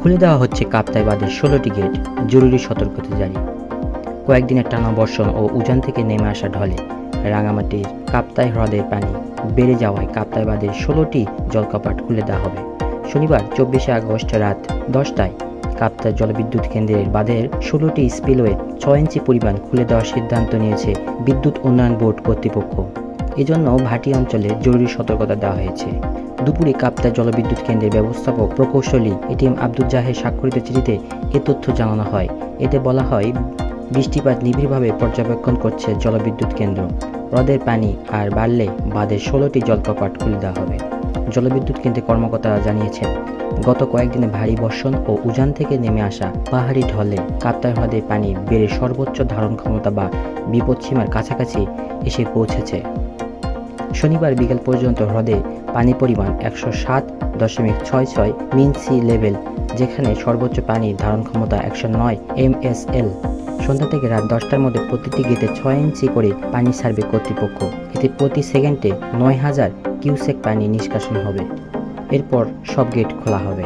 খুলে দেওয়া হচ্ছে কাপ্তাই বাঁধের ষোলোটি গেট, জরুরি সতর্কতা জারি। কয়েকদিনের টানা বর্ষণ ও উজান থেকে নেমে আসা ঢলে রাঙামাটির কাপ্তাই হ্রদের পানি বেড়ে যাওয়ায় কাপ্তাই বাঁধের ষোলোটি জলকপাট খুলে দেওয়া হবে। শনিবার, চব্বিশে আগস্ট রাত দশটায় কাপ্তাই জলবিদ্যুৎ কেন্দ্রের বাঁধের ষোলোটি স্পিলওয়ে ছয় ইঞ্চি পরিমাণ খুলে দেওয়ার সিদ্ধান্ত নিয়েছে বিদ্যুৎ উন্নয়ন বোর্ড কর্তৃপক্ষ। এজন্য ভাটি অঞ্চলে জরুরি সতর্কতা দেওয়া হয়েছে। দুপুরে কাপ্তাই জলবিদ্যুৎ কেন্দ্রের ব্যবস্থাপক প্রকৌশলী এটিএম আব্দুল জাহের স্বাক্ষরিত চিঠিতে এ তথ্য জানানো হয়। এতে বলা হয়, বৃষ্টিপাত নিবিড়ভাবে পর্যবেক্ষণ করছে জলবিদ্যুৎ কেন্দ্র। হ্রদের পানি আর বাড়লে বাঁধের ষোলোটি জলকপাট খুলে দেওয়া হবে। জলবিদ্যুৎ কেন্দ্রের কর্মকর্তারা জানিয়েছেন, গত কয়েকদিনে ভারী বর্ষণ ও উজান থেকে নেমে আসা পাহাড়ি ঢলে কাপ্তাই হ্রদের পানি বেড়ে সর্বোচ্চ ধারণ ক্ষমতা বা বিপদসীমার কাছাকাছি এসে পৌঁছেছে। শনিবার বিকেল পর্যন্ত হ্রদে পানি পরিমাণ একশো সাত দশমিক ছয় ছয় মিন সি লেভেল, যেখানে সর্বোচ্চ পানির ধারণ ক্ষমতা একশো নয় এম এস এল সন্ধ্যা থেকে রাত দশটার মধ্যে প্রতিটি গেটে ছয় ইঞ্চি করে পানি ছাড়বে কর্তৃপক্ষ। এতে প্রতি সেকেন্ডে নয় হাজার কিউসেক পানি নিষ্কাশন হবে। এরপর সব গেট খোলা হবে।